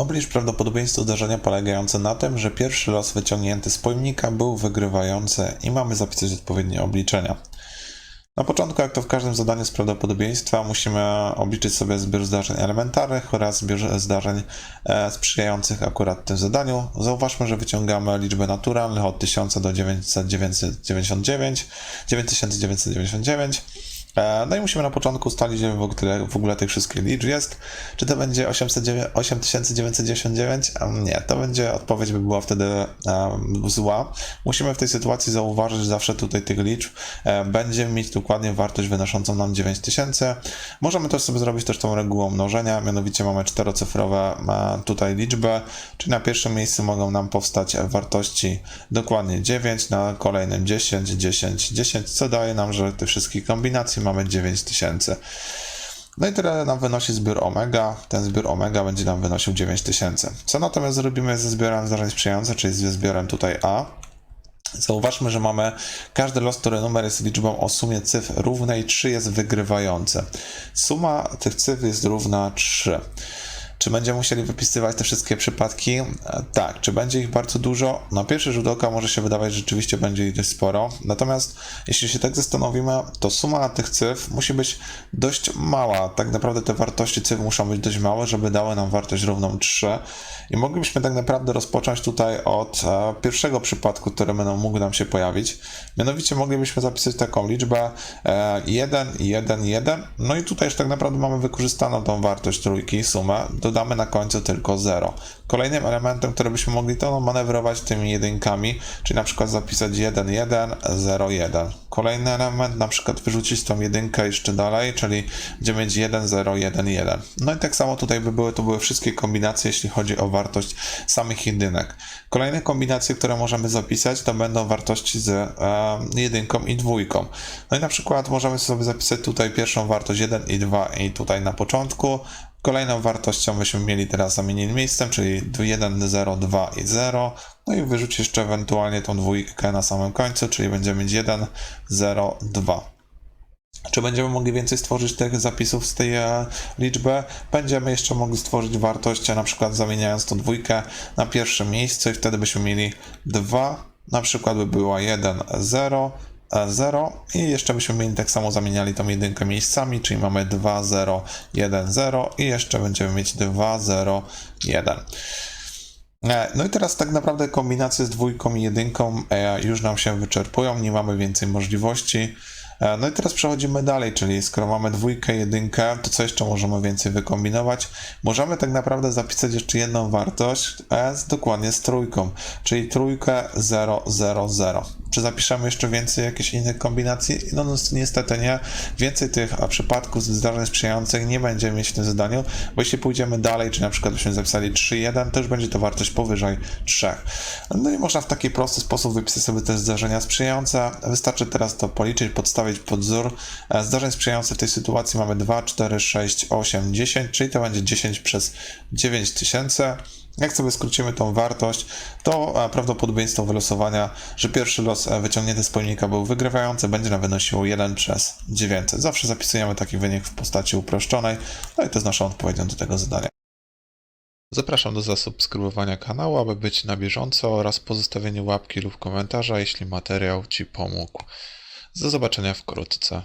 Oblicz prawdopodobieństwo zdarzenia polegające na tym, że pierwszy los wyciągnięty z pojemnika był wygrywający i mamy zapisać odpowiednie obliczenia. Na początku, jak to w każdym zadaniu z prawdopodobieństwa, musimy obliczyć sobie zbiór zdarzeń elementarnych oraz zbiór zdarzeń e, sprzyjających akurat tym zadaniu. Zauważmy, że wyciągamy liczby naturalnych od 1000 do 999, 9999. E, No i musimy na początku ustalić, w ogóle, w ogóle tych wszystkich liczb jest. Czy to będzie 809 8999? A Nie, to będzie, odpowiedź by była wtedy e, zła. Musimy w tej sytuacji zauważyć, że zawsze tutaj tych liczb e, będzie mieć dokładnie wartość wynoszącą nam 9000. Możemy też sobie zrobić też tą regułą mnożenia, mianowicie mamy czterocyfrowe e, tutaj liczby, czyli na pierwszym miejscu mogą nam powstać wartości dokładnie 9, na kolejnym 10, 10, 10, co daje nam, że tych wszystkich kombinacji mamy 9000. No i tyle nam wynosi zbiór omega. Ten zbiór omega będzie nam wynosił 9000. Co natomiast zrobimy ze zbiorem zdarzeń sprzyjających, czyli ze zbiorem tutaj A? Zauważmy, że mamy każdy los, który numer jest liczbą o sumie cyfr równej 3 jest wygrywający. Suma tych cyfr jest równa 3. Czy będziemy musieli wypisywać te wszystkie przypadki? E, Tak. Czy będzie ich bardzo dużo? Na pierwszy rzut oka może się wydawać, że rzeczywiście będzie ich dość sporo. Natomiast jeśli się tak zastanowimy, to suma tych cyfr musi być dość mała. Tak naprawdę te wartości cyfr muszą być dość małe, żeby dały nam wartość równą 3. I moglibyśmy tak naprawdę rozpocząć tutaj od e, pierwszego przypadku, który będą mógł nam się pojawić. Mianowicie moglibyśmy zapisać taką liczbę e, 1, 1, 1. No i tutaj już tak naprawdę mamy wykorzystaną tą wartość trójki, sumę. Dodamy na końcu tylko 0. Kolejnym elementem, który byśmy mogli to manewrować tymi jedynkami, czyli na przykład zapisać 1, 1, 0, 1. Kolejny element, na przykład wyrzucić tą jedynkę jeszcze dalej, czyli będziemy mieć 1, 0, 1, 1. No i tak samo tutaj by były, to były wszystkie kombinacje, jeśli chodzi o wartość samych jedynek. Kolejne kombinacje, które możemy zapisać, to będą wartości z e, jedynką i dwójką. No i na przykład możemy sobie zapisać tutaj pierwszą wartość 1 i 2 i tutaj na początku. Kolejną wartością byśmy mieli teraz zamienić miejscem, czyli 1, 0, 2 i 0. No i wyrzucić jeszcze ewentualnie tą dwójkę na samym końcu, czyli będziemy mieć 1, 0, 2. Czy będziemy mogli więcej stworzyć tych zapisów z tej e, liczby? Będziemy jeszcze mogli stworzyć wartość, na przykład zamieniając tą dwójkę na pierwsze miejsce i wtedy byśmy mieli 2, na przykład by była 1, 0, 0 i jeszcze byśmy mieli tak samo zamieniali tą jedynkę miejscami, czyli mamy 2, 0, 1, 0 i jeszcze będziemy mieć 2, 0, 1. E, No i teraz tak naprawdę kombinacje z dwójką i jedynką e, już nam się wyczerpują, nie mamy więcej możliwości. E, No i teraz przechodzimy dalej, czyli skoro mamy dwójkę, jedynkę, to co jeszcze możemy więcej wykombinować? Możemy tak naprawdę zapisać jeszcze jedną wartość e, z, dokładnie z trójką, czyli trójkę 0, 0, 0. Czy zapiszemy jeszcze więcej jakichś innych kombinacji? No, no niestety nie. Więcej tych przypadków zdarzeń sprzyjających nie będziemy mieć w tym zadaniu, bo jeśli pójdziemy dalej, czy na przykład byśmy zapisali 3,1, to już będzie to wartość powyżej 3. No i można w taki prosty sposób wypisać sobie te zdarzenia sprzyjające. Wystarczy teraz to policzyć, podstawić pod wzór. E, Zdarzeń sprzyjających w tej sytuacji mamy 2, 4, 6, 8, 10, czyli to będzie 10 przez 9000. Jak sobie skrócimy tą wartość, to e, prawdopodobieństwo wylosowania, że pierwszy los e, wyciągnięty z pojemnika był wygrywający, będzie nam wynosiło 1 przez 900. Zawsze zapisujemy taki wynik w postaci uproszczonej, no i to jest naszą odpowiedzią do tego zadania. Zapraszam do zasubskrybowania kanału, aby być na bieżąco oraz pozostawienia łapki lub komentarza, jeśli materiał Ci pomógł. Do zobaczenia wkrótce.